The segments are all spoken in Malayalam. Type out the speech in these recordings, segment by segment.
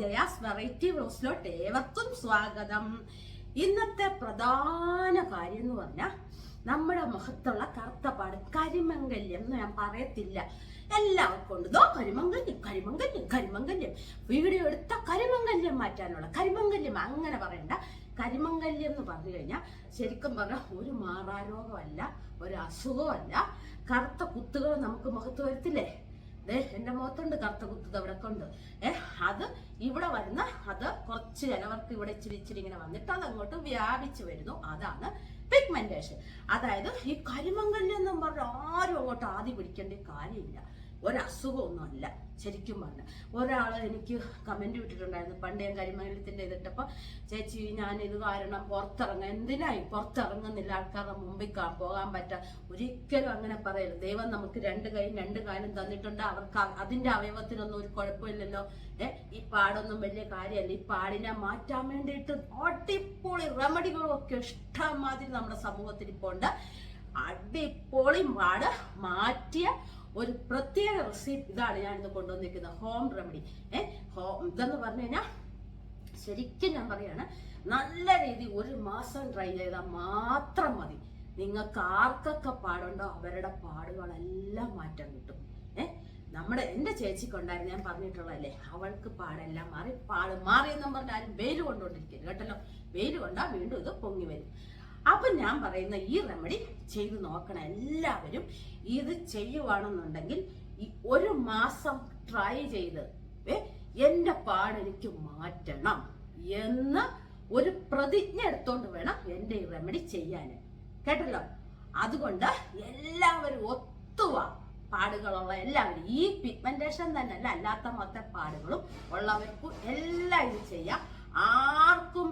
ജയാസ് വെറൈറ്റി ബ്ലോസിലോട്ട് ഏവർക്കും സ്വാഗതം. ഇന്നത്തെ പ്രധാന കാര്യം എന്ന് പറഞ്ഞാൽ നമ്മുടെ മുഖത്തുള്ള കറുത്ത പാട് കരിമംഗല്യം എന്ന് ഞാൻ പറയത്തില്ല. എല്ലാവർക്കും ഉണ്ട്? ദോ കരിമംഗല്യം കരിമംഗല്യം കരിമംഗല്യം വീഡിയോ എടുത്ത കരിമംഗല്യം മാറ്റാനുള്ള കരിമംഗല്യം അങ്ങനെ പറയണ്ട. കരിമംഗല്യം എന്ന് പറഞ്ഞു കഴിഞ്ഞാൽ ശരിക്കും പറഞ്ഞാൽ ഒരു മാറാരോഗമല്ല ഒരു അസുഖമല്ല. കറുത്ത കുത്തുകൾ നമുക്ക് മുഖത്ത് വരത്തില്ലേ? എന്റെ മുഖത്തുണ്ട് കറുത്ത കുത്തത് അവിടെ കൊണ്ട്. ഏ അത് ഇവിടെ വരുന്ന അത് കുറച്ച് ചിലവർക്ക് ഇവിടെ ഇച്ചിരി ഇച്ചിരി ഇങ്ങനെ വന്നിട്ട് അത് അങ്ങോട്ട് വ്യാപിച്ചു വരുന്നു. അതാണ് പിഗ്മെന്റേഷൻ അതായത് ഈ കരിമംഗല്യം എന്നും പറഞ്ഞ ആരും അങ്ങോട്ട് ആദ്യം പിടിക്കേണ്ട കാര്യമില്ല. ഒരസുഖമൊന്നുമല്ല ശരിക്കും പറഞ്ഞാൽ ഒരാൾ എനിക്ക് കമന്റ് വിട്ടിട്ടുണ്ടായിരുന്നു പണ്ട് ഞാൻ കരിമംഗലത്തിന്റെ ഇതിട്ടപ്പോൾ ചേച്ചി ഞാൻ ഇത് കാരണം പുറത്തിറങ്ങാം എന്തിനായി പുറത്തിറങ്ങുന്നില്ല? ആൾക്കാരുടെ മുമ്പിൽ പോകാൻ പറ്റാ. ഒരിക്കലും അങ്ങനെ പറയരുത്. ദൈവം നമുക്ക് രണ്ട് കൈയും രണ്ട് കാലും തന്നിട്ടുണ്ട്. അവർക്ക് അതിന്റെ അവയവത്തിനൊന്നും ഒരു കുഴപ്പമില്ലല്ലോ. ഏ ഈ പാടൊന്നും വലിയ കാര്യമല്ല. ഈ പാടിനെ മാറ്റാൻ വേണ്ടിയിട്ട് അടിപൊളി റെമഡികളൊക്കെ ഇഷ്ടമാതിരി നമ്മുടെ സമൂഹത്തിൽ ഇപ്പോൾ ഉണ്ട്. അടിപൊളി പാട് മാറ്റിയ ഒരു പ്രത്യേക റെസിപ്പി ഇതാണ് ഞാൻ ഇന്ന് കൊണ്ടുവന്നിരിക്കുന്നത് ഹോം റെമഡി ഏ ഹോം ഇതെന്ന് പറഞ്ഞു കഴിഞ്ഞാൽ ശരിക്കും ഞാൻ പറയാണ് നല്ല രീതി ഒരു മാസം ട്രൈ ചെയ്താൽ മാത്രം മതി. നിങ്ങൾക്ക് ആർക്കൊക്കെ പാടുണ്ടോ അവരുടെ പാടുകളെല്ലാം മാറ്റം കിട്ടും. ഏ നമ്മുടെ എന്റെ ചേച്ചിക്കുണ്ടായിരുന്നു ഞാൻ പറഞ്ഞിട്ടുള്ളതല്ലേ അവൾക്ക് പാടെല്ലാം മാറി പാട് മാറിയെന്നും പറഞ്ഞാൽ ആരും വെയിൽ കൊണ്ടുകൊണ്ടിരിക്കരുത് കേട്ടല്ലോ. വെയിൽ കൊണ്ടാൽ വീണ്ടും ഇത് പൊങ്ങി വരും. അപ്പൊ ഞാൻ പറയുന്ന ഈ റെമഡി ചെയ്ത് നോക്കണം എല്ലാവരും. ഇത് ചെയ്യുവാണെന്നുണ്ടെങ്കിൽ ഈ ഒരു മാസം ട്രൈ ചെയ്ത് എന്റെ പാടെനിക്ക് മാറ്റണം എന്ന് ഒരു പ്രതിജ്ഞ എടുത്തോണ്ട് വേണം എന്റെ ഈ റെമഡി ചെയ്യാൻ കേട്ടല്ലോ? അതുകൊണ്ട് എല്ലാവരും ഒത്തുവാ. പാടുകളുള്ള എല്ലാവരും. ഈ പിഗ്മെന്റേഷൻ തന്നെ അല്ല അല്ലാത്ത മൊത്തം പാടുകളും ഉള്ളവർക്കും എല്ലാം ഇത് ചെയ്യാം. ആർക്കും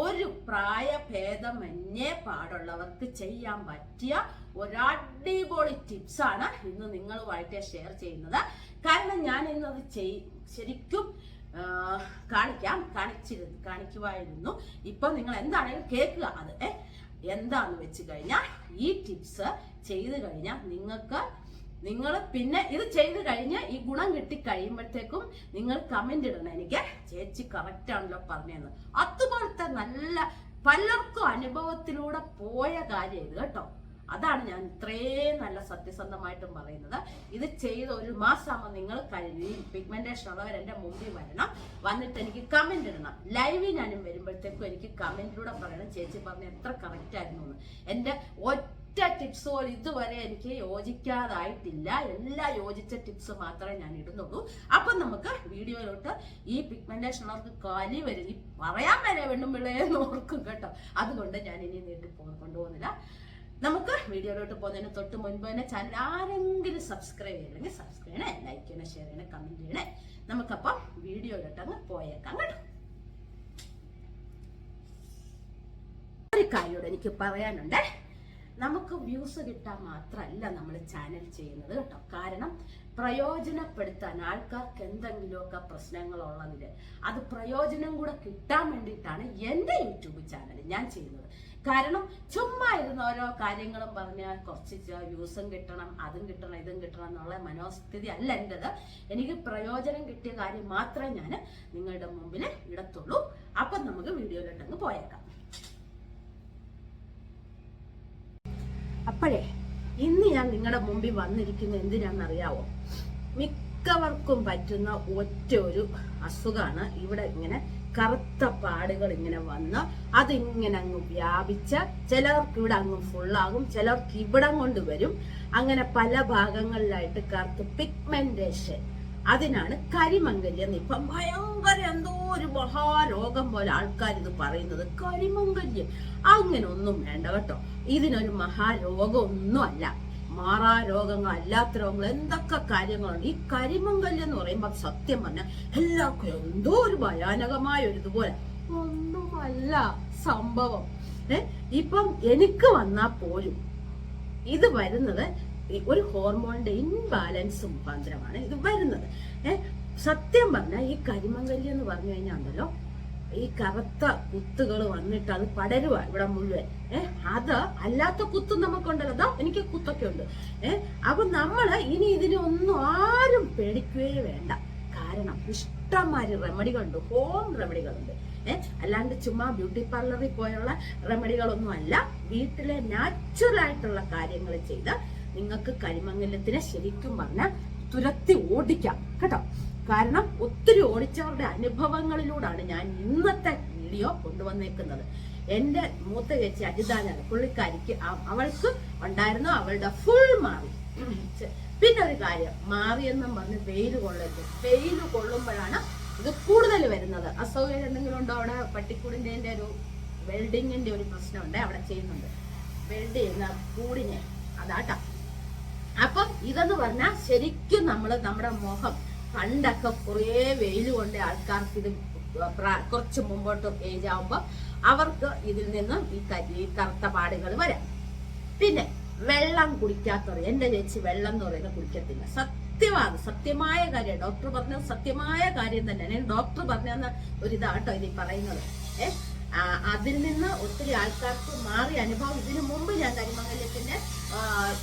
ഒരു പ്രായഭേദമന്യേ പാടുള്ളവർക്ക് ചെയ്യാൻ പറ്റിയ ഒരടിപൊളി ടിപ്സാണ് ഇന്ന് നിങ്ങളുമായിട്ട് ഷെയർ ചെയ്യുന്നത്. കാരണം ഞാൻ ഇന്നത് ചെയ് ശരിക്കും കാണിക്കാം കാണിച്ചിരു കാണിക്കുമായിരുന്നു ഇപ്പൊ നിങ്ങൾ എന്താണെങ്കിലും കേൾക്കുക അത് എന്താന്ന് വെച്ച് കഴിഞ്ഞാൽ ഈ ടിപ്സ് ചെയ്ത് കഴിഞ്ഞാൽ നിങ്ങൾക്ക് നിങ്ങൾ പിന്നെ ഇത് ചെയ്ത് കഴിഞ്ഞ് ഈ ഗുണം കിട്ടി കഴിയുമ്പോഴത്തേക്കും നിങ്ങൾ കമന്റ് ഇടണം. എനിക്ക് ചേച്ചി കറക്റ്റ് ആണല്ലോ പറഞ്ഞതെന്ന് അതുപോലത്തെ നല്ല പലർക്കും അനുഭവത്തിലൂടെ പോയ കാര്യം ഇത് കേട്ടോ. അതാണ് ഞാൻ ഇത്രയും നല്ല സത്യസന്ധമായിട്ടും പറയുന്നത്. ഇത് ചെയ്ത് ഒരു മാസമാകുമ്പോൾ നിങ്ങൾ കഴിഞ്ഞ് പിഗ്മെന്റേഷൻ ഉള്ളവർ എന്റെ മുമ്പിൽ വരണം. വന്നിട്ട് എനിക്ക് കമന്റ് ഇടണം. ലൈവിൽ ഞാനും വരുമ്പോഴത്തേക്കും എനിക്ക് കമന്റിലൂടെ പറയണം. ചേച്ചി പറഞ്ഞ എത്ര കറക്റ്റ് ആയിരുന്നു എന്ന്. എന്റെ ഒറ്റ ടിപ്സ് ഇതുവരെ എനിക്ക് യോജിക്കാതായിട്ടില്ല. എല്ലാ യോജിച്ച ടിപ്സ് മാത്രമേ ഞാൻ ഇടുന്നുള്ളൂ. അപ്പൊ നമുക്ക് വീഡിയോയിലോട്ട് ഈ പിഗ്മെന്റേഷൻ ഉള്ളവർക്ക് കലി വരും ഈ പറയാൻ വരെ വിളയെന്ന് ഓർക്കും കേട്ടോ. അതുകൊണ്ട് ഞാൻ ഇനി നീട്ടി കൊണ്ടുപോകുന്നില്ല. നമുക്ക് വീഡിയോയിലോട്ട് പോകുന്നതിന് തൊട്ട് മുൻപ് തന്നെ ചാനൽ ആരെങ്കിലും സബ്സ്ക്രൈബ് ചെയ്യണമെങ്കിൽ സബ്സ്ക്രൈബ് ചെയ്യണേ ലൈക്ക് ചെയ്യണേ ഷെയർ ചെയ്യണേ കമന്റ് ചെയ്യണേ. നമുക്കപ്പം വീഡിയോയിലോട്ട് അങ്ങ് പോയേക്കാം കേട്ടോ. ഒരു കാര്യോട് എനിക്ക് പറയാനുണ്ട്. നമുക്ക് വ്യൂസ് കിട്ടാൻ മാത്രമല്ല നമ്മൾ ചാനൽ ചെയ്യുന്നത് കേട്ടോ. കാരണം പ്രയോജനപ്പെടുത്താൻ ആൾക്കാർക്ക് എന്തെങ്കിലുമൊക്കെ പ്രശ്നങ്ങളുള്ളതിൽ അത് പ്രയോജനം കൂടെ കിട്ടാൻ വേണ്ടിയിട്ടാണ് എന്റെ യൂട്യൂബ് ചാനൽ ഞാൻ ചെയ്യുന്നത്. കാരണം ചുമ്മാ ഇരുന്ന് ഓരോ കാര്യങ്ങളും പറഞ്ഞ് കുറച്ച് വ്യൂസും കിട്ടണം അതും കിട്ടണം ഇതും കിട്ടണം എന്നുള്ള മനോസ്ഥിതി അല്ല എന്റെത്. എനിക്ക് പ്രയോജനം കിട്ടിയ കാര്യം മാത്രമേ ഞാൻ നിങ്ങളുടെ മുമ്പിൽ ഇടത്തുള്ളൂ. അപ്പം നമുക്ക് വീഡിയോയിലോട്ടങ്ങ് പോയേക്കാം. അപ്പോഴേ ഇന്ന് ഞാൻ നിങ്ങളുടെ മുമ്പിൽ വന്നിരിക്കുന്നത് എന്തിനാണെന്നറിയാവോ? മിക്കവർക്കും പറ്റുന്ന ഒറ്റ ഒരു അസുഖമാണ് ഇവിടെ ഇങ്ങനെ കറുത്ത പാടുകൾ ഇങ്ങനെ വന്ന് അതിങ്ങനെ അങ്ങ് വ്യാപിച്ച് ചിലർക്ക് ഇവിടെ അങ്ങ് ഫുള്ളാകും ചിലർക്ക് ഇവിടം കൊണ്ട് വരും. അങ്ങനെ പല ഭാഗങ്ങളിലായിട്ട് കറുത്ത് പിഗ്മെന്റേഷൻ അതിനാണ് കരിമംഗല്യം എന്ന് ഇപ്പം ഭയങ്കര എന്തോ ഒരു മഹാരോഗം പോലെ ആൾക്കാർ ഇത് പറയുന്നത് കരിമംഗല്യം അങ്ങനെ ഒന്നും വേണ്ട കേട്ടോ. ഇതിനൊരു മഹാരോഗമൊന്നും അല്ല മാറാ രോഗങ്ങൾ അല്ലാത്ത രോഗങ്ങൾ എന്തൊക്കെ കാര്യങ്ങളുണ്ട്? ഈ കരിമങ്കൽ എന്ന് പറയുമ്പോൾ സത്യം പറഞ്ഞാൽ എല്ലാവർക്കും എന്തോ ഒരു ഭയാനകമായ ഒരു ഇതുപോലെ ഒന്നുമല്ല സംഭവം. ഏ? ഇപ്പം എനിക്ക് വന്നാ പോലും ഇത് വരുന്നത് ഒരു ഹോർമോണിന്റെ ഇൻബാലൻസ് മുഖാന്തരമാണ് ഇത് വരുന്നത്. ഏഹ് സത്യം പറഞ്ഞാൽ ഈ കരിമങ്കൽ എന്ന് പറഞ്ഞു കഴിഞ്ഞാൽ ഉണ്ടല്ലോ ഈ കറുത്ത കുത്തുകൾ വന്നിട്ട് അത് പടരുക ഇവിടെ മുഴുവൻ. ഏഹ് അത് അല്ലാത്ത കുത്തും നമുക്കുണ്ടല്ലോ. അതാ എനിക്ക് കുത്തൊക്കെ ഉണ്ട്. ഏഹ് അപ്പൊ നമ്മൾ ഇനി ഇതിനെ ഒന്നും ആരും പേടിക്കുകയേ വേണ്ട. കാരണം ഇഷ്ടം ഇഷ്ടംമാതിരി റെമഡികളുണ്ട്. ഹോം റെമഡികളുണ്ട്. ഏഹ് അല്ലാണ്ട് ചുമ്മാ ബ്യൂട്ടി പാർലറിൽ പോയുള്ള റെമഡികളൊന്നും അല്ല. വീട്ടിലെ നാച്ചുറൽ ആയിട്ടുള്ള കാര്യങ്ങൾ ചെയ്ത് നിങ്ങൾക്ക് കരിമംഗലത്തിനെ ശരിക്കും പറഞ്ഞാൽ തുരത്തി ഓടിക്കാം. കേട്ടോ? കാരണം ഒത്തിരി ഓടിച്ചവരുടെ അനുഭവങ്ങളിലൂടെയാണ് ഞാൻ ഇന്നത്തെ വീഡിയോ കൊണ്ടുവന്നേക്കുന്നത്. എന്റെ മൂത്ത ചേച്ചി അജിതാനാണ്. പുള്ളിക്കാരിക്ക് അവൾക്ക് ഉണ്ടായിരുന്നു അവളുടെ ഫുൾ മാറി. പിന്നെ ഒരു കാര്യം മാറിയെന്നും പറഞ്ഞ് വെയിൽ കൊള്ളരുത് വെയിൽ കൊള്ളുമ്പോഴാണ് ഇത് കൂടുതൽ വരുന്നത്. അസൗകര്യം എന്തെങ്കിലും ഉണ്ടോ അവിടെ? പട്ടിക്കൂടിന്റെ ഒരു വെൽഡിങ്ങിന്റെ ഒരു പ്രശ്നമുണ്ട് അവിടെ ചെയ്യുന്നുണ്ട്. വെൽഡ് ചെയ്യുന്ന കൂടിനെ. അതാട്ടാ. അപ്പം ഇതെന്ന് പറഞ്ഞാൽ ശരിക്കും നമ്മൾ നമ്മുടെ മുഖം പണ്ടൊക്കെ കുറേ വെയിൽ കൊണ്ട് ആൾക്കാർക്ക് ഇത് കുറച്ച് മുമ്പോട്ട് ഏജ് ആവുമ്പോൾ അവർക്ക് ഇതിൽ നിന്നും ഈ കരി കറുത്ത പാടുകൾ വരാം. പിന്നെ വെള്ളം കുടിക്കാത്തവർ എന്റെ ചേച്ചി വെള്ളം എന്ന് പറയുന്നത് കുടിക്കത്തില്ല. സത്യമാണ് സത്യമായ കാര്യം. ഡോക്ടർ പറഞ്ഞ സത്യമായ കാര്യം തന്നെ ഞാൻ ഡോക്ടർ പറഞ്ഞ ഒരു ഇതാട്ടോ ഇനി പറയുന്നത്. ഏ അതിൽ നിന്ന് ഒത്തിരി ആൾക്കാർക്ക് മാറിയ അനുഭവം. ഇതിനു മുമ്പ് ഞാൻ കരിമംഗല്യത്തിന്റെ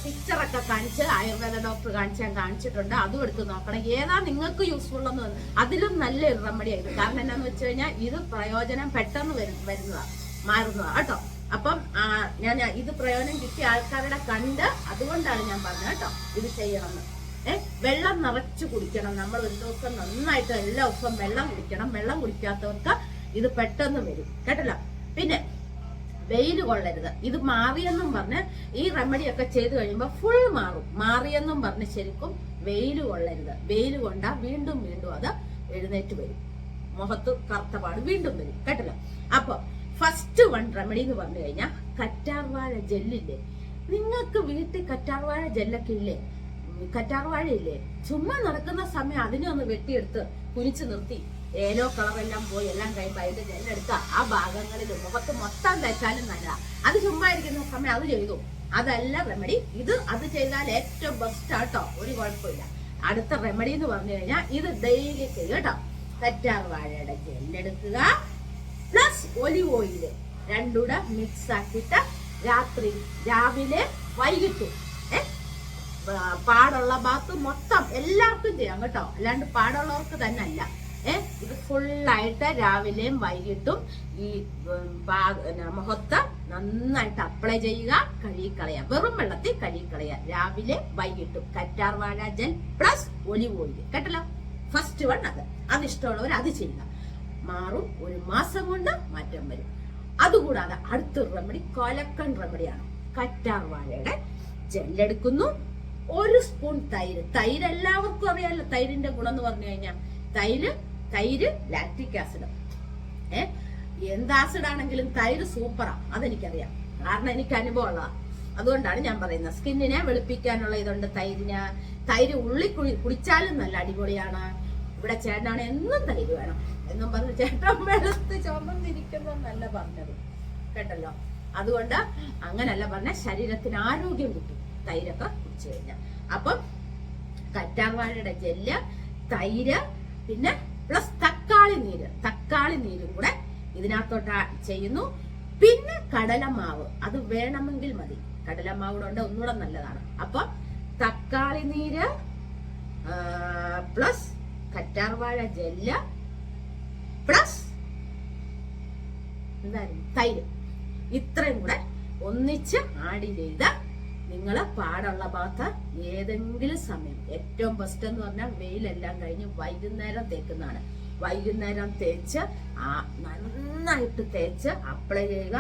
പിക്ചറൊക്കെ കാണിച്ച് ആയുർവേദ ഡോക്ടർ കാണിച്ച് ഞാൻ കാണിച്ചിട്ടുണ്ട്. അതും എടുത്ത് നോക്കണം. ഏതാ നിങ്ങൾക്ക് യൂസ്ഫുൾ എന്ന് അതിലും നല്ലൊരു റെമഡി ആയിരുന്നു കാരണം എന്താണെന്ന് വെച്ച് കഴിഞ്ഞാൽ ഇത് പ്രയോജനം പെട്ടെന്ന് വരും വരുന്നതാണ് മാറുന്നതാണ് കേട്ടോ? അപ്പം ഞാൻ ഇത് പ്രയോജനം കിട്ടിയ ആൾക്കാരുടെ കണ്ട് അതുകൊണ്ടാണ് ഞാൻ പറഞ്ഞത് കേട്ടോ. ഇത് ചെയ്യണമെന്ന്. ഏ വെള്ളം നിറച്ച് കുടിക്കണം. നമ്മൾ ഒരു ദിവസം നന്നായിട്ട് എല്ലാ ദിവസവും വെള്ളം കുടിക്കണം. വെള്ളം കുടിക്കാത്തവർക്ക് ഇത് പെട്ടെന്ന് വരും. കേട്ടല്ലോ? പിന്നെ വെയിൽ കൊള്ളരുത്. ഇത് മാറിയെന്നും പറഞ്ഞ് ഈ റെമഡി ഒക്കെ ചെയ്ത് കഴിയുമ്പോൾ ഫുൾ മാറും. മാറിയെന്നും പറഞ്ഞ് ശരിക്കും വെയിൽ കൊള്ളരുത്. വെയിൽ കൊണ്ടാ വീണ്ടും വീണ്ടും അത് എഴുന്നേറ്റ് വരും. മുഖത്ത് കറുത്തപാട് വീണ്ടും വരും. കേട്ടല്ലോ? അപ്പൊ ഫസ്റ്റ് വൺ റെമഡി എന്ന് പറഞ്ഞു കഴിഞ്ഞാൽ കറ്റാർവാഴ ജെല്ലില്ലേ? നിങ്ങൾക്ക് വീട്ടിൽ കറ്റാർവാഴ ജെല്ലൊക്കെ ഇല്ലേ? കറ്റാർവാഴ ഇല്ലേ? ചുമ്മാ നടക്കുന്ന സമയം അതിനെ ഒന്ന് വെട്ടിയെടുത്ത് കുനിച്ചു നിർത്തി. ഏലോ കളറെല്ലാം പോയി എല്ലാം കഴിയുമ്പോൾ അതിന്റെ ജെല്ലെടുത്ത് ആ ഭാഗങ്ങളിൽ മുഖത്ത് മൊത്തം തേച്ചാലും നല്ലതാ. അത് ചുമ്മാ ഇരിക്കുന്ന സമയം അത് ചെയ്തു. അതല്ല റെമഡി ഇത് അത് ചെയ്താൽ ഏറ്റവും ബെസ്റ്റ് ആട്ടോ. ഒരു കുഴപ്പമില്ല. അടുത്ത റെമഡി എന്ന് പറഞ്ഞു കഴിഞ്ഞാൽ ഇത് ഡെയിലി ചെയ്യും കേട്ടോ. കറ്റാർവാഴയുടെ ജെല്ലെടുക്കുക പ്ലസ് ഒലിവ് ഓയിൽ രണ്ടുകൂടെ മിക്സ് ആക്കിയിട്ട് രാത്രി രാവിലെ വൈകിട്ടും പാടുള്ള ഭാഗത്ത് മൊത്തം എല്ലാവർക്കും ചെയ്യാം കേട്ടോ. അല്ലാണ്ട് പാടുള്ളവർക്ക് തന്നെ അല്ല. ഏ? ഇത് ഫുള്ളായിട്ട് രാവിലെയും വൈകിട്ടും ഈ മുഖത്ത് നന്നായിട്ട് അപ്ലൈ ചെയ്യുക കഴുകിക്കളയുക. വെറും വെള്ളത്തിൽ കഴുകിക്കളയുക. രാവിലെ വൈകിട്ടും. കറ്റാർവാഴ ജെൽ പ്ലസ് ഒലിവ് ഓയിൽ കേട്ടല്ലോ? ഫസ്റ്റ് വൺ അത്. അത് ഇഷ്ടമുള്ളവർ അത് ചെയ്യുക. മാറും. ഒരു മാസം കൊണ്ട് മാറ്റം വരും. അതുകൂടാതെ അടുത്തൊരു റെമഡി കൊലക്കൺ റെമഡിയാണ് കറ്റാർ വാഴയുടെ ജെല്ലെടുക്കുന്നു ഒരു സ്പൂൺ തൈര്. തൈര് എല്ലാവർക്കും അറിയാമല്ലോ തൈരിന്റെ ഗുണം എന്ന് പറഞ്ഞു കഴിഞ്ഞാൽ തൈര് തൈര് ലാക്റ്റിക് ആസിഡ്. ഏ? എന്ത് ആസിഡ് ആണെങ്കിലും തൈര് സൂപ്പറാ. അതെനിക്കറിയാം. കാരണം എനിക്ക് അനുഭവമുള്ളതാ അതുകൊണ്ടാണ് ഞാൻ പറയുന്നത്. സ്കിന്നിനെ വെളുപ്പിക്കാനുള്ള ഇതുണ്ട് തൈരിന്. തൈര് ഉള്ളി കുടിച്ചാലും നല്ല അടിപൊളിയാണ്. ഇവിടെ ചേട്ടനാണ് എന്നും തൈര് വേണം. എന്നും പറഞ്ഞ് ചേട്ടൻ വെളുത്ത് ചുമന്നിരിക്കുന്നല്ല പറഞ്ഞത്. കേട്ടല്ലോ? അതുകൊണ്ട് അങ്ങനല്ല പറഞ്ഞ ശരീരത്തിന് ആരോഗ്യം കിട്ടും തൈരൊക്കെ കുടിച്ചു കഴിഞ്ഞാൽ അപ്പം കറ്റാർവാഴയുടെ ജെല്ല് തൈര് പിന്നെ പ്ലസ് തക്കാളി നീര്. തക്കാളി നീരും കൂടെ ഇതിനകത്തോട്ട് ചെയ്യുന്നു. പിന്നെ കടലമാവ്. അത് വേണമെങ്കിൽ മതി. കടലമാവ് കൂടെ ഉണ്ട് ഒന്നുകൂടെ നല്ലതാണ്. അപ്പം തക്കാളി നീര് പ്ലസ് കറ്റാർവാഴ ജെല്ല് പ്ലസ് എന്തായിരുന്നു? തൈര്. ഇത്രയും കൂടെ ഒന്നിച്ച് ആഡ് ചെയ്ത് നിങ്ങൾ പാടുള്ള ഭാഗത്ത് ഏതെങ്കിലും സമയം ഏറ്റവും ബെസ്റ്റ് എന്ന് പറഞ്ഞാൽ വെയിലെല്ലാം കഴിഞ്ഞ് വൈകുന്നേരം തേക്കുന്നതാണ്. വൈകുന്നേരം തേച്ച് നന്നായിട്ട് തേച്ച് അപ്ലൈ ചെയ്യുക.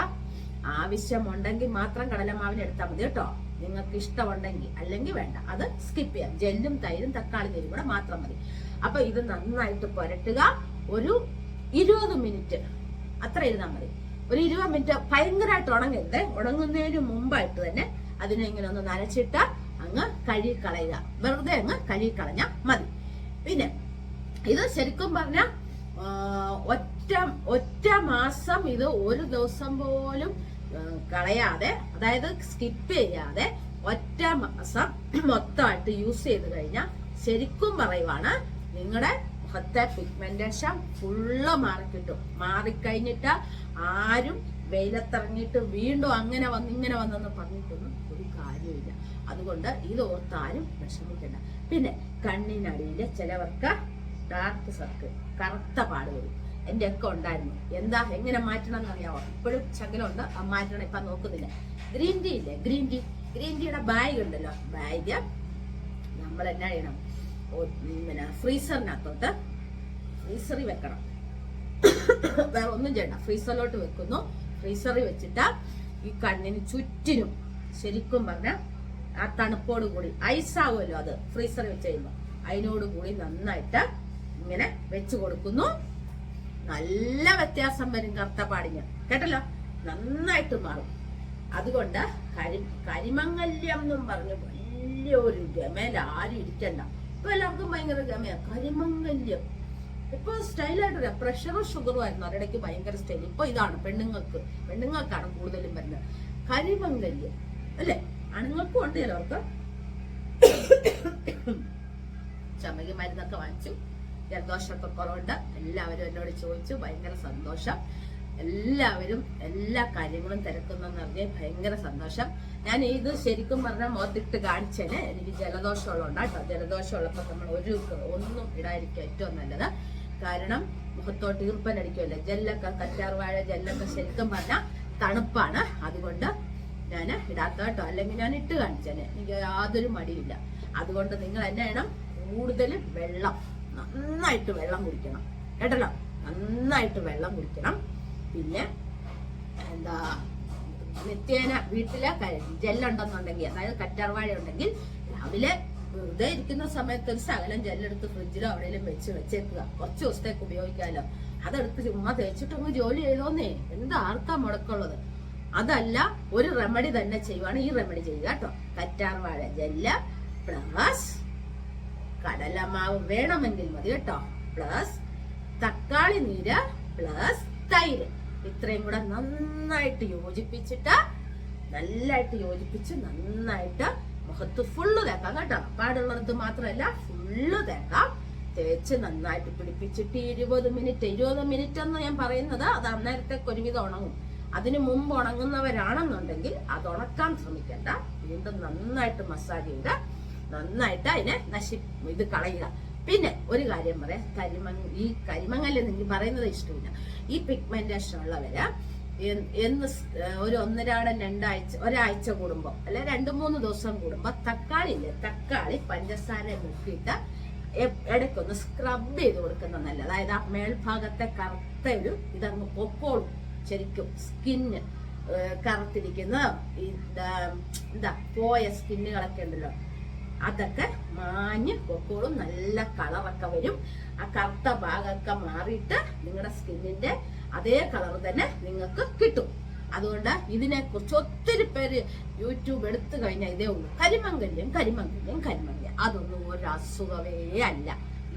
ആവശ്യമുണ്ടെങ്കിൽ മാത്രം കടലമാവിന് എടുത്താൽ മതി കേട്ടോ. നിങ്ങൾക്ക് ഇഷ്ടമുണ്ടെങ്കിൽ അല്ലെങ്കിൽ വേണ്ട അത് സ്കിപ്പ് ചെയ്യാം. ജെല്ലും തൈരും തക്കാളി തൈരും കൂടെ മാത്രം മതി. അപ്പൊ ഇത് നന്നായിട്ട് പുരട്ടുക. ഒരു ഇരുപത് മിനിറ്റ് അത്ര ഇരുന്നാൽ മതി. ഒരു ഇരുപത് മിനിറ്റ് ഭയങ്കരമായിട്ട് ഉണങ്ങരുത്. ഉണങ്ങുന്നതിന് മുമ്പായിട്ട് തന്നെ അതിനെ ഇങ്ങനെ ഒന്ന് നനച്ചിട്ട് അങ്ങ് കഴുകി കളയുക വെറുതെ അങ്ങ് കഴുകി കളഞ്ഞാൽ മതി. പിന്നെ ഇത് ശരിക്കും പറഞ്ഞ ഒറ്റ ഒറ്റ മാസം ഇത് ഒരു ദിവസം പോലും കളയാതെ അതായത് സ്കിപ്പ് ചെയ്യാതെ ഒറ്റ മാസം മൊത്തമായിട്ട് യൂസ് ചെയ്ത് കഴിഞ്ഞാൽ ശരിക്കും പറയുവാണ് നിങ്ങളുടെ മുഖത്തെ പിഗ്മെന്റേഷൻ ഫുള്ള് മാറിക്കിട്ടും മാറിക്കഴിഞ്ഞിട്ട് ആരും വെയിലത്തിറങ്ങിയിട്ട് വീണ്ടും അങ്ങനെ വന്ന് ഇങ്ങനെ വന്നെന്ന് പറഞ്ഞിട്ടൊന്നും കാര്യമില്ല. അതുകൊണ്ട് ഇത് ഓർത്താരും വിഷമിക്കണ്ട. പിന്നെ കണ്ണിനടിയിൽ ചിലവർക്ക് ഡാർക്ക് സർക്കിൾ കറുത്ത പാട് വരും എന്റെ ഒക്കെ ഉണ്ടായിരുന്നു. എന്താ എങ്ങനെ മാറ്റണം എന്നറിയാമോ ഇപ്പോഴും ശകലമുണ്ട്. ആ മാറ്റണം ഇപ്പം നോക്കുന്നില്ല. ഗ്രീൻ ടീ ഇല്ലേ? ഗ്രീൻ ടീ ഗ്രീൻ ടീയുടെ ബാഗ് ഉണ്ടല്ലോ. ബാഗ് നമ്മൾ എന്നാ ചെയ്യണം? പിന്നെ ഫ്രീസറിനകത്തോട്ട് ഫ്രീസറിൽ വെക്കണം. വേറെ ഒന്നും ചെയ്യണ്ട. ഫ്രീസറിലോട്ട് വെക്കുന്നു. ഫ്രീസറിൽ വെച്ചിട്ട് ഈ കണ്ണിന് ചുറ്റിനും ശരിക്കും പറഞ്ഞാൽ ആ തണുപ്പോട് കൂടി ഐസാവുമല്ലോ അത് ഫ്രീസറിൽ വെച്ച് കഴിയുമ്പോൾ അതിനോട് കൂടി നന്നായിട്ട് ഇങ്ങനെ വെച്ച് കൊടുക്കുന്നു. നല്ല വ്യത്യാസം വരും കറുത്ത പാടിന്. കേട്ടല്ലോ? നന്നായിട്ട് മാറും. അതുകൊണ്ട് കരി കരിമങ്ങല്യം എന്നും പറഞ്ഞ് വലിയൊരു ഗമയിൽ ആരും ഇരിക്കണ്ട. ഇപ്പൊ എല്ലാവർക്കും ഭയങ്കര ഗമയാണ് കരിമങ്ങല്യം. ഇപ്പൊ സ്റ്റൈലായിട്ട് പ്രഷറും ഷുഗറും ആയിരുന്നു. അവരുടെ ഭയങ്കര സ്റ്റൈൽ. ഇപ്പൊ ഇതാണ് പെണ്ണുങ്ങൾക്ക്. പെണ്ണുങ്ങൾക്കാണ് കൂടുതലും വരുന്നത്. കരിമംഗല്യം അല്ലേ? ആണുങ്ങൾക്കും ഉണ്ട് ചിലവർക്ക് ചമകി മരുന്നൊക്കെ വാങ്ങിച്ചു. ജലദോഷമൊക്കെ കുറവുണ്ട്. എല്ലാവരും എന്നോട് ചോദിച്ചു. ഭയങ്കര സന്തോഷം. എല്ലാവരും എല്ലാ കാര്യങ്ങളും തിരക്കുന്നെന്ന് പറഞ്ഞ് ഭയങ്കര സന്തോഷം. ഞാൻ ഇത് ശരിക്കും പറഞ്ഞാൽ മുഖത്തിട്ട് കാണിച്ചേന്. എനിക്ക് ജലദോഷമുള്ളതുകൊണ്ട് കേട്ടോ ജലദോഷമുള്ളപ്പോൾ നമ്മൾ ഒരു ഒന്നും ഇടാതിരിക്കുക ഏറ്റവും നല്ലത്. കാരണം മുഖത്തോട്ട് ഈർപ്പനടിക്കുമല്ലോ ജെല്ലൊക്കെ കറ്റാർവാഴ ജെല്ലൊക്കെ ശരിക്കും പറഞ്ഞാൽ തണുപ്പാണ്. അതുകൊണ്ട് ഞാൻ ഇടാത്ത കേട്ടോ. അല്ലെങ്കിൽ ഞാൻ ഇട്ട് കാണിച്ചേനെ. എനിക്ക് യാതൊരു മടിയില്ല അതുകൊണ്ട് നിങ്ങൾ എന്നെ വേണം കൂടുതൽ വെള്ളം. നന്നായിട്ട് വെള്ളം കുടിക്കണം. കേട്ടല്ലോ? നന്നായിട്ട് വെള്ളം കുടിക്കണം. പിന്നെ എന്താ നിത്യേന വീട്ടിലെ ജെല്ലുണ്ടെന്നുണ്ടെങ്കിൽ അതായത് കറ്റാർവാഴ ഉണ്ടെങ്കിൽ രാവിലെ വെറുതെ ഇരിക്കുന്ന സമയത്ത് ഒരു ശകലം ജെല്ലെടുത്ത് ഫ്രിഡ്ജിലോ അവിടെയും വെച്ച് വെച്ചേക്കുക. കുറച്ച് ദിവസത്തേക്ക് ഉപയോഗിക്കാമല്ലോ. അതെടുത്ത് ചുമ്മാ തേച്ചിട്ടൊന്ന് ജോലി ചെയ്തോന്നേ. എന്താ ആർക്കാ മുടക്കുള്ളത്? അതല്ല ഒരു റെമഡി തന്നെ ചെയ്യുവാണ് ഈ റെമഡി ചെയ്യുക കേട്ടോ. കറ്റാർവാഴ ജെല്ല് പ്ലസ് കടലമാവ് വേണമെങ്കിൽ മതി കേട്ടോ. പ്ലസ് തക്കാളി നീര് പ്ലസ് തൈര്. ഇത്രയും കൂടെ നന്നായിട്ട് യോജിപ്പിച്ചിട്ട് നല്ലായിട്ട് യോജിപ്പിച്ച് നന്നായിട്ട് മുഖത്ത് ഫുള്ള് തേക്കാം കേട്ടോ. പാടുള്ളത് മാത്രമല്ല ഫുള്ള് തേക്കാം. തേച്ച് നന്നായിട്ട് പിടിപ്പിച്ചിട്ട് ഇരുപത് മിനിറ്റ് ഇരുപത് മിനിറ്റ് എന്ന് ഞാൻ പറയുന്നത്. അത് അന്നേരത്തേക്ക് ഒരുവിധം ഉണങ്ങും. അതിനു മുമ്പ് ഉണങ്ങുന്നവരാണെന്നുണ്ടെങ്കിൽ അത് ഉണക്കാൻ ശ്രമിക്കേണ്ട. വീണ്ടും നന്നായിട്ട് മസാജ് ചെയ്ത് നന്നായിട്ട് അതിനെ നശി ഇത് കളയുക. പിന്നെ ഒരു കാര്യം പറയാം. കരിമങ് ഈ കരിമങ്ങൽ എനിക്ക് പറയുന്നത് ഇഷ്ടമില്ല. ഈ പിഗ്മെന്റേഷൻ ഉള്ളവര് എന്ന് ഒരു ഒന്നരാടം രണ്ടാഴ്ച ഒരാഴ്ച കൂടുമ്പോ അല്ലെ രണ്ടു മൂന്ന് ദിവസം കൂടുമ്പോ തക്കാളി ഇല്ലേ തക്കാളി പഞ്ചസാര മുക്കിയിട്ട് ഇടയ്ക്കൊന്ന് സ്ക്രബ് ചെയ്ത് കൊടുക്കുന്ന നല്ല അതായത് ആ മേൽഭാഗത്തെ കറുത്ത ഒരു ഇതങ്ങ് പൊക്കോളും. ശരിക്കും സ്കിന്ന് കറുത്തിരിക്കുന്ന എന്താ പോയ സ്കിന്നുകളൊക്കെ ഉണ്ടല്ലോ. അതൊക്കെ മാഞ്ഞ് പൊക്കോളും നല്ല കളറൊക്കെ വരും. ആ കറുത്ത ഭാഗമൊക്കെ മാറിയിട്ട് നിങ്ങളുടെ സ്കിന്നിന്റെ അതേ കളർ തന്നെ നിങ്ങൾക്ക് കിട്ടും. അതുകൊണ്ട് ഇതിനെ കുറിച്ച് ഒത്തിരി പേര് യൂട്യൂബ് എടുത്തു കഴിഞ്ഞാൽ ഇതേ ഉള്ളൂ. കരിമങ്കല്യം കരിമങ്കല്യം കരിമങ്കല്യം. അതൊന്നും ഒരു അസുഖമേ അല്ല.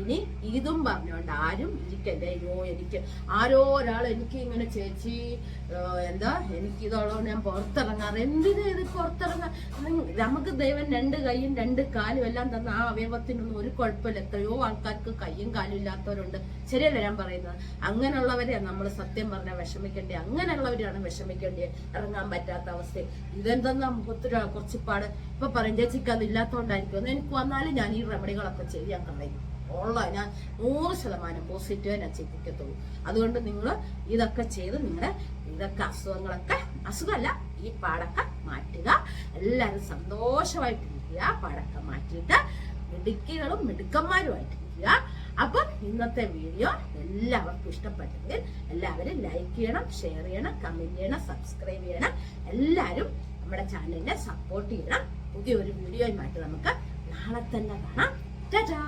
ഇനി ഇതും പറഞ്ഞുകൊണ്ട് ആരും ഇരിക്കല്ലേ? അയ്യോ എനിക്ക് ആരോ ഒരാൾ എനിക്ക് ഇങ്ങനെ ചേച്ചി എന്താ എനിക്ക് ഇതുള്ളതുകൊണ്ട് ഞാൻ പുറത്തിറങ്ങാറ്. എന്തിനാ ഇത് പുറത്തിറങ്ങാൻ നമുക്ക് ദൈവം രണ്ട് കൈയും രണ്ട് കാലും എല്ലാം തന്ന ആ അവയവത്തിനൊന്നും ഒരു കുഴപ്പമില്ല. എത്രയോ ആൾക്കാർക്ക് കൈയും കാലും ഇല്ലാത്തവരുണ്ട്. ശരിയല്ല ഞാൻ പറയുന്നത്. അങ്ങനെയുള്ളവരെ നമ്മൾ സത്യം പറഞ്ഞാൽ വിഷമിക്കേണ്ടേ അങ്ങനെയുള്ളവരാണ് വിഷമിക്കേണ്ടേ ഇറങ്ങാൻ പറ്റാത്ത അവസ്ഥ ഇതെന്തെന്നാ കുറച്ച് പാട് ഇപ്പൊ പറയും ചേച്ചിക്ക് അത് ഇല്ലാത്തതുകൊണ്ടായിരിക്കും എനിക്ക് വന്നാലും ഞാൻ ഈ റെമഡികളൊക്കെ ചെയ്യാൻ കളയും ഉള്ള ഞാൻ നൂറ് ശതമാനം പോസിറ്റീവ് ഞാൻ ചിന്തിക്കത്തുള്ളൂ. അതുകൊണ്ട് നിങ്ങൾ ഇതൊക്കെ ചെയ്ത് നിങ്ങളുടെ ഇതൊക്കെ അസുഖങ്ങളൊക്കെ അസുഖമല്ല ഈ പാടൊക്കെ മാറ്റുക. എല്ലാവരും സന്തോഷമായിട്ടിരിക്കുക. പാടൊക്കെ മാറ്റിയിട്ട് മിടുക്കികളും മിടുക്കന്മാരുമായിട്ടിരിക്കുക. അപ്പം ഇന്നത്തെ വീഡിയോ എല്ലാവർക്കും ഇഷ്ടപ്പെട്ടെങ്കിൽ എല്ലാവരും ലൈക്ക് ചെയ്യണം ഷെയർ ചെയ്യണം കമന്റ് ചെയ്യണം സബ്സ്ക്രൈബ് ചെയ്യണം. എല്ലാവരും നമ്മുടെ ചാനലിനെ സപ്പോർട്ട് ചെയ്യണം. പുതിയൊരു വീഡിയോയുമായിട്ട് നമുക്ക് നാളെ തന്നെ കാണാം. ടാറ്റാ!